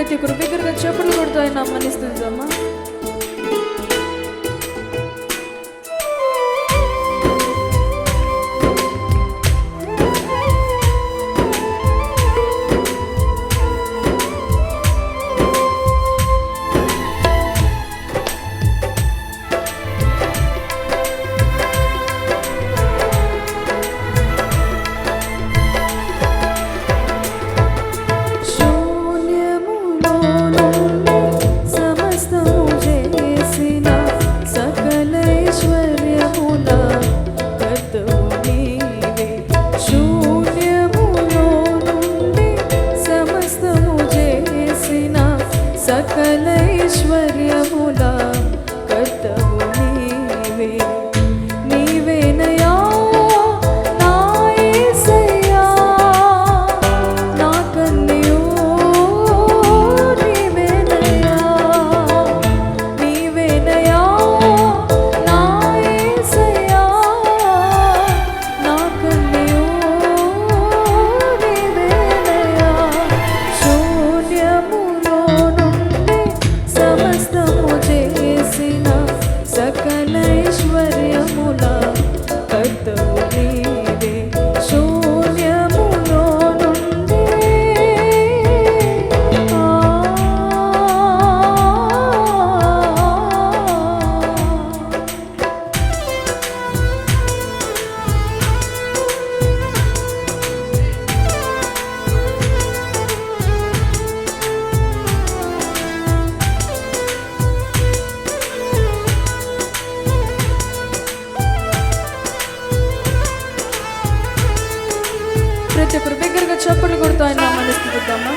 ప్రతి ఒక్కరు కృత చెప్పులు కొడుతూ ఆయన అమ్మనిస్తుందమ్మా చప్పట్లు కొడుతూ ఆయన మనసు స్థితిద్దామా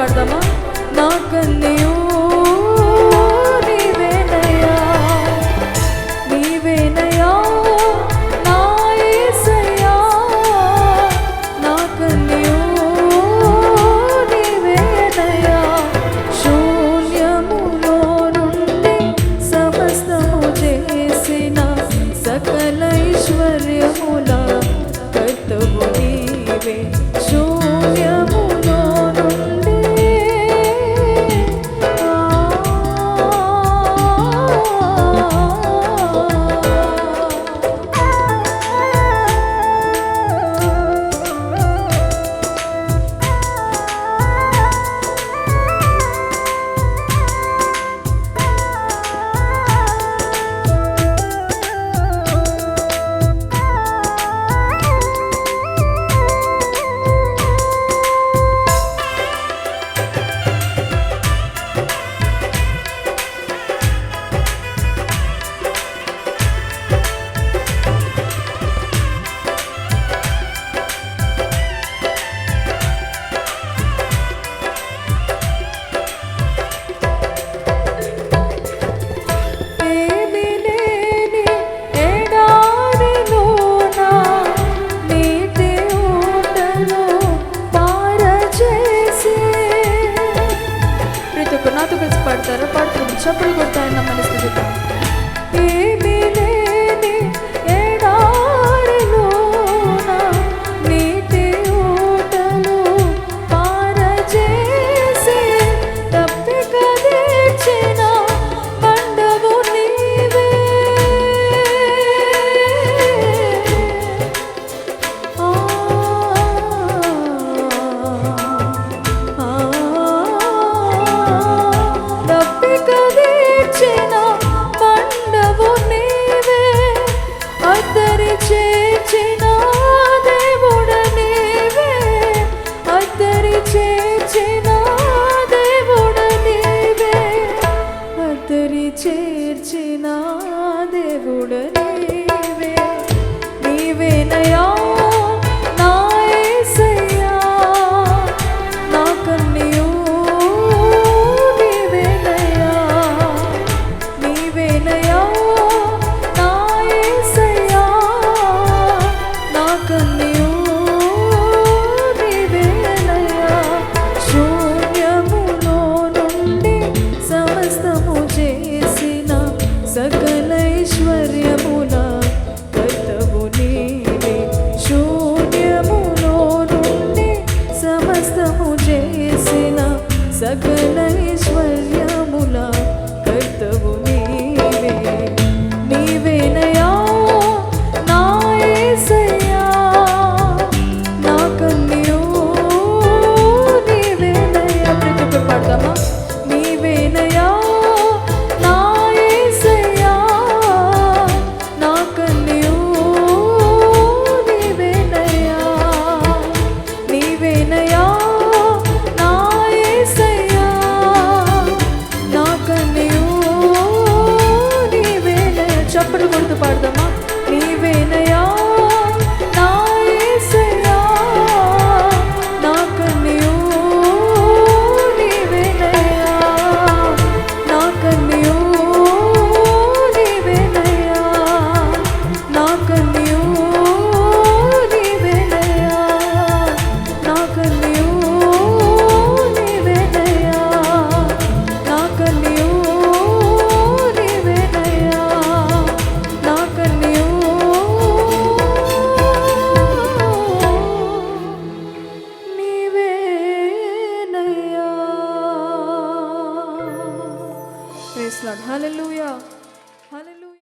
bardağı হাতের চেয়ে চেনা హస్తము చేసిన సకల ఐశ్వర్యముల